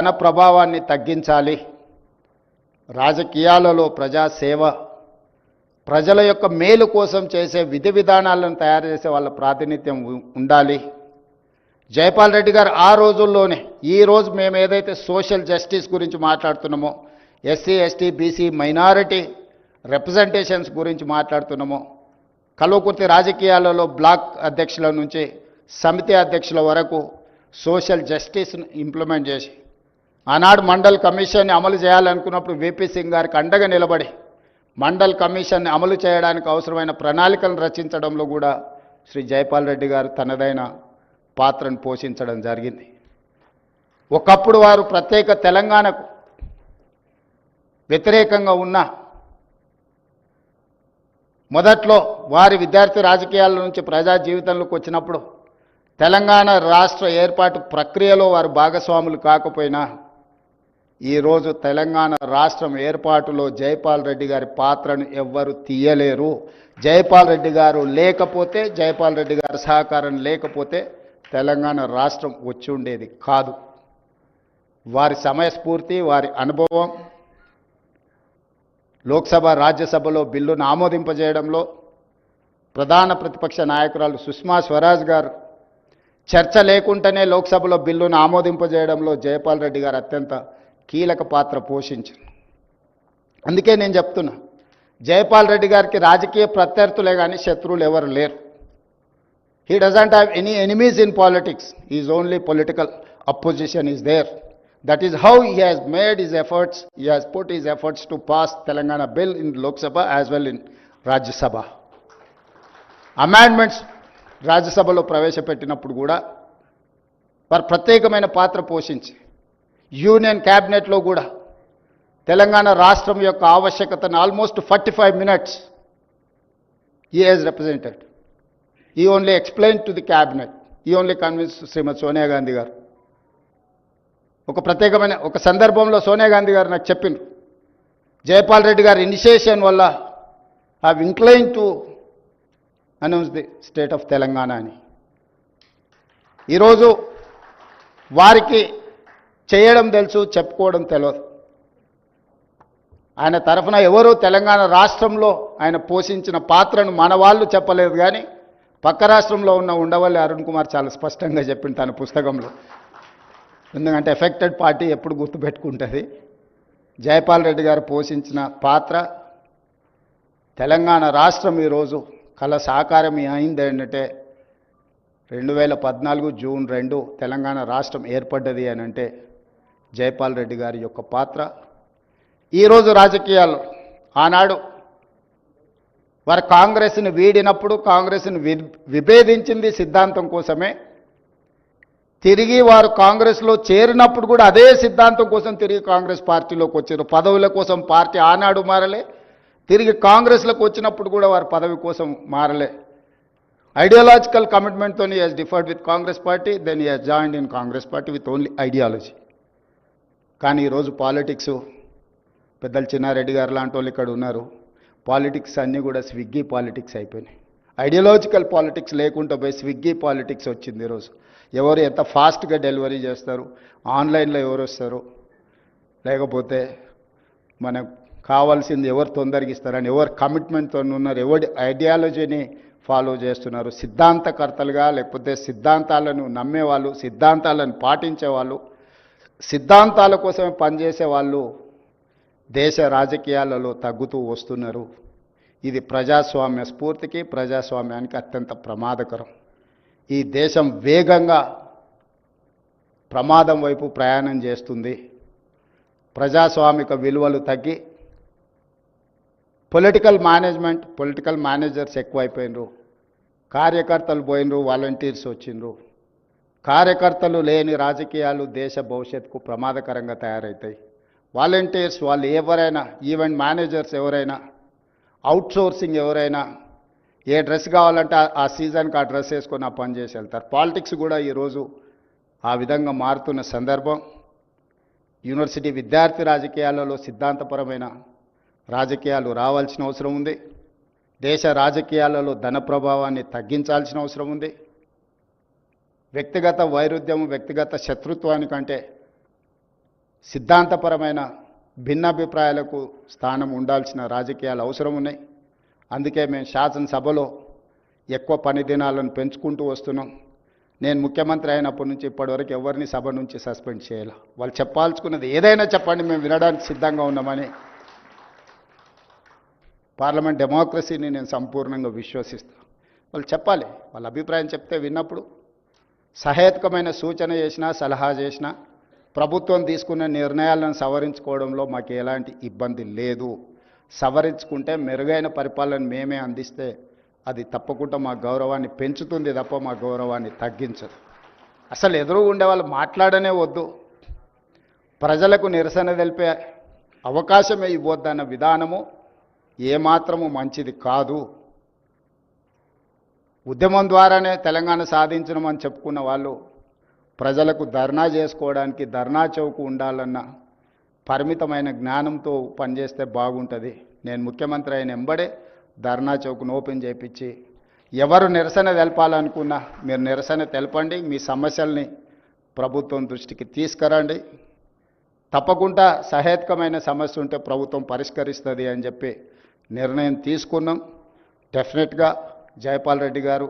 జన ప్రభావాన్ని తగ్గించాలి. రాజకీయాలలో ప్రజాసేవ ప్రజల యొక్క మేలు కోసం చేసే విధి విధానాలను తయారు చేసే వాళ్ళ ప్రాతినిధ్యం ఉండాలి. జయపాల్ రెడ్డి గారు ఆ రోజుల్లోనే ఈ రోజు మేము ఏదైతే సోషల్ జస్టిస్ గురించి మాట్లాడుతున్నామో SC ST BC minority representations గురించి మాట్లాడుతున్నామో కల్వకుర్తి రాజకీయాలలో బ్లాక్ అధ్యక్షుల నుంచి సమితి అధ్యక్షుల వరకు సోషల్ జస్టిస్ను ఇంప్లిమెంట్ చేసి ఆనాడు మండల్ కమిషన్ని అమలు చేయాలనుకున్నప్పుడు విపి సింగ్ గారికి అండగా నిలబడి మండల్ కమిషన్ని అమలు చేయడానికి అవసరమైన ప్రణాళికలను రచించడంలో కూడా శ్రీ జయపాల్ రెడ్డి గారు తనదైన పాత్రను పోషించడం జరిగింది. ఒకప్పుడు వారు ప్రత్యేక తెలంగాణకు వ్యతిరేకంగా ఉన్న మొదట్లో వారి విద్యార్థి రాజకీయాల నుంచి ప్రజా జీవితంలోకి వచ్చినప్పుడు తెలంగాణ రాష్ట్ర ఏర్పాటు ప్రక్రియలో వారు భాగస్వాములు కాకపోయినా ఈరోజు తెలంగాణ రాష్ట్రం ఏర్పాటులో జైపాల్ రెడ్డి గారి పాత్రను ఎవ్వరు తీయలేరు. జైపాల్ రెడ్డి గారు లేకపోతే జైపాల్ రెడ్డి గారి సహకారం లేకపోతే తెలంగాణ రాష్ట్రం వచ్చి ఉండేది కాదు. వారి సమయస్ఫూర్తి వారి అనుభవం లోక్సభ రాజ్యసభలో బిల్లును ఆమోదింపజేయడంలో ప్రధాన ప్రతిపక్ష నాయకురాలు సుష్మా స్వరాజ్ గారు చర్చ లేకుండానే లోక్సభలో బిల్లును ఆమోదింపజేయడంలో జయపాల్ రెడ్డి గారు అత్యంత కీలక పాత్ర పోషించారు. అందుకే నేను చెప్తున్నా జయపాల్ రెడ్డి గారికి రాజకీయ ప్రత్యర్థులే కానీ శత్రువులు ఎవరు లేరు. He doesn't have any enemies in politics is only political opposition is there that is how he has made is efforts he has put is efforts to pass Telangana bill in Lok Sabha as well in Rajya Sabha amendments రాజ్యసభలో ప్రవేశపెట్టినప్పుడు కూడా వారు ప్రత్యేకమైన పాత్ర పోషించి union క్యాబినెట్లో కూడా తెలంగాణ రాష్ట్రం యొక్క ఆవశ్యకతను almost forty five minutes he as represented he only explain to the cabinet he only convince Shrimati Sonia Gandhi garu. ఒక ప్రత్యేకమైన ఒక సందర్భంలో సోనియా గాంధీ గారు నాకు చెప్పిండ్రు. జయపాల్ రెడ్డి గారి ఇనిషియేషన్ వల్ల have incline to announce the state of Telangana అని. ఈరోజు వారికి చేయడం తెలుసు చెప్పుకోవడం తెలియదు ఆయన తరఫున ఎవరు తెలంగాణ రాష్ట్రంలో ఆయన పోషించిన పాత్రను మన వాళ్ళు చెప్పలేదు కానీ పక్క రాష్ట్రంలో ఉన్న ఉండవల్లి అరుణ్ కుమార్ చాలా స్పష్టంగా చెప్పింది తన పుస్తకంలో. ఎందుకంటే ఎఫెక్టెడ్ పార్టీ ఎప్పుడు గుర్తుపెట్టుకుంటుంది జయపాల్ రెడ్డి గారు పోషించిన పాత్ర తెలంగాణ రాష్ట్రం ఈరోజు కళ సాకారం అయింది ఏంటంటే రెండు వేల పద్నాలుగు జూన్ రెండు తెలంగాణ రాష్ట్రం ఏర్పడ్డది అని అంటే జయపాల్ రెడ్డి గారి యొక్క పాత్ర. ఈరోజు రాజకీయాలు ఆనాడు వారు కాంగ్రెస్ని వీడినప్పుడు కాంగ్రెస్ని వి విభేదించింది సిద్ధాంతం కోసమే. తిరిగి వారు కాంగ్రెస్లో చేరినప్పుడు కూడా అదే సిద్ధాంతం కోసం తిరిగి కాంగ్రెస్ పార్టీలోకి వచ్చారు. పదవుల కోసం పార్టీ ఆనాడు మారలే. తిరిగి కాంగ్రెస్లోకి వచ్చినప్పుడు కూడా వారు పదవి కోసం మారలే. ఐడియాలజికల్ కమిట్మెంట్తో he's differed with Congress party then he's joined in Congress party with only ideology కానీ ఈరోజు పాలిటిక్స్ పెద్దలు చిన్నారెడ్డి గారు లాంటి వాళ్ళు ఇక్కడ ఉన్నారు. పాలిటిక్స్ అన్నీ కూడా స్విగ్గీ పాలిటిక్స్ అయిపోయినాయి. ఐడియాలజికల్ పాలిటిక్స్ లేకుండా పోయి స్విగ్గీ పాలిటిక్స్ వచ్చింది ఈరోజు. ఎవరు ఎంత ఫాస్ట్గా డెలివరీ చేస్తారు? ఆన్లైన్లో ఎవరు వస్తారు? లేకపోతే మనకు కావాల్సింది ఎవరు తొందరగా ఇస్తారని ఎవరు కమిట్మెంట్తో ఉన్నారు ఎవరి ఐడియాలజీని ఫాలో చేస్తున్నారు? సిద్ధాంతకర్తలుగా లేకపోతే సిద్ధాంతాలను నమ్మేవాళ్ళు సిద్ధాంతాలను పాటించేవాళ్ళు సిద్ధాంతాల కోసమే పనిచేసే వాళ్ళు దేశ రాజకీయాలలో తగ్గుతూ వస్తున్నారు. ఇది ప్రజాస్వామ్య స్ఫూర్తికి ప్రజాస్వామ్యానికి అత్యంత ప్రమాదకరం. ఈ దేశం వేగంగా ప్రమాదం వైపు ప్రయాణం చేస్తుంది. ప్రజాస్వామిక విలువలు తగ్గి పొలిటికల్ మేనేజ్మెంట్ పొలిటికల్ మేనేజర్స్ ఎక్కువైపోయినరు. కార్యకర్తలు పోయినరు వాలంటీర్స్ వచ్చిండ్రు. కార్యకర్తలు లేని రాజకీయాలు దేశ భవిష్యత్తుకు ప్రమాదకరంగా తయారవుతాయి వాలంటీర్స్ వాళ్ళు ఎవరైనా ఈవెంట్ మేనేజర్స్ ఎవరైనా అవుట్సోర్సింగ్ ఎవరైనా ఏ డ్రెస్ కావాలంటే ఆ- సీజన్కి ఆ డ్రెస్ వేసుకొని ఆ పని చేసి వెళ్తారు. పాలిటిక్స్ కూడా ఈరోజు ఆ విధంగా మారుతున్న సందర్భం. యూనివర్సిటీ విద్యార్థి రాజకీయాలలో సిద్ధాంతపరమైన రాజకీయాలు రావాల్సిన అవసరం ఉంది. దేశ రాజకీయాలలో ధన ప్రభావాన్ని తగ్గించాల్సిన అవసరం ఉంది. వ్యక్తిగత వైరుధ్యం వ్యక్తిగత శత్రుత్వానికంటే సిద్ధాంతపరమైన భిన్నాభిప్రాయాలకు స్థానం ఉండాల్సిన రాజకీయాలు అవసరం ఉన్నాయి అందుకే మేము శాసనసభలో ఎక్కువ పని దినాలను పెంచుకుంటూ వస్తున్నాం. నేను ముఖ్యమంత్రి అయినప్పటి నుంచి ఇప్పటివరకు ఎవరిని సభ నుంచి సస్పెండ్ చేయాలి? వాళ్ళు చెప్పాల్చుకున్నది ఏదైనా చెప్పండి మేము వినడానికి సిద్ధంగా ఉన్నామని. పార్లమెంట్ డెమోక్రసీని నేను సంపూర్ణంగా విశ్వసిస్తాను వాళ్ళు చెప్పాలి వాళ్ళ అభిప్రాయం చెప్తే విన్నప్పుడు సహేతుకమైన సూచన చేసినా సలహా చేసినా ప్రభుత్వం తీసుకున్న నిర్ణయాలను సవరించుకోవడంలో మాకు ఎలాంటి ఇబ్బంది లేదు. సవరించుకుంటే మెరుగైన పరిపాలన మేమే అందిస్తే అది తప్పకుండా మా గౌరవాన్ని పెంచుతుంది తప్ప మా గౌరవాన్ని తగ్గించదు. అసలు ఎదురు ఉండే వాళ్ళు మాట్లాడనే వద్దు. ప్రజలకు నిరసన తెలిపే అవకాశమే ఇవ్వద్దన్న విధానము ఏమాత్రము మంచిది కాదు. ఉద్యమం ద్వారానే తెలంగాణ సాధించడం చెప్పుకున్న వాళ్ళు ప్రజలకు ధర్నా చేసుకోవడానికి ధర్నా చౌకు ఉండాలన్న పరిమితమైన జ్ఞానంతో పనిచేస్తే బాగుంటుంది. నేను ముఖ్యమంత్రి అయిన ఎంబడే ధర్నా చౌక్ను ఓపెన్ చేయించి ఎవరు నిరసన తెలపాలనుకున్నా మీరు నిరసన తెలపండి మీ సమస్యల్ని ప్రభుత్వం దృష్టికి తీసుకురండి. తప్పకుండా సహేతుకమైన సమస్య ఉంటే ప్రభుత్వం పరిష్కరిస్తుంది అని చెప్పి నిర్ణయం తీసుకున్నాం. డెఫినెట్గా జయపాల్ రెడ్డి గారు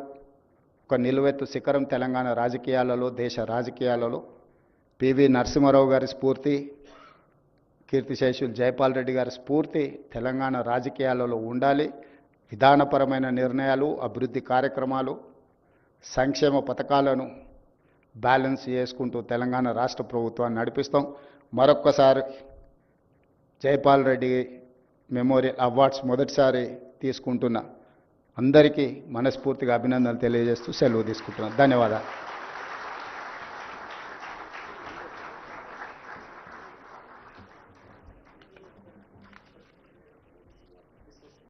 ఒక నిలువెత్తు శిఖరం తెలంగాణ రాజకీయాలలో దేశ రాజకీయాలలో. పివి నరసింహారావు గారి స్ఫూర్తి కీర్తిశేషులు జయపాల్ రెడ్డి గారి స్ఫూర్తి తెలంగాణ రాజకీయాలలో ఉండాలి. విధానపరమైన నిర్ణయాలు అభివృద్ధి కార్యక్రమాలు సంక్షేమ పథకాలను బ్యాలెన్స్ చేసుకుంటూ తెలంగాణ రాష్ట్ర ప్రభుత్వాన్ని నడిపిస్తాం. మరొక్కసారి జైపాల్ రెడ్డి మెమోరియల్ అవార్డ్స్ మొదటిసారి తీసుకుంటున్న. అందరికీ మనస్ఫూర్తిగా అభినందనలు తెలియజేస్తూ సెలవు తీసుకుంటున్నాను. ధన్యవాదాలు.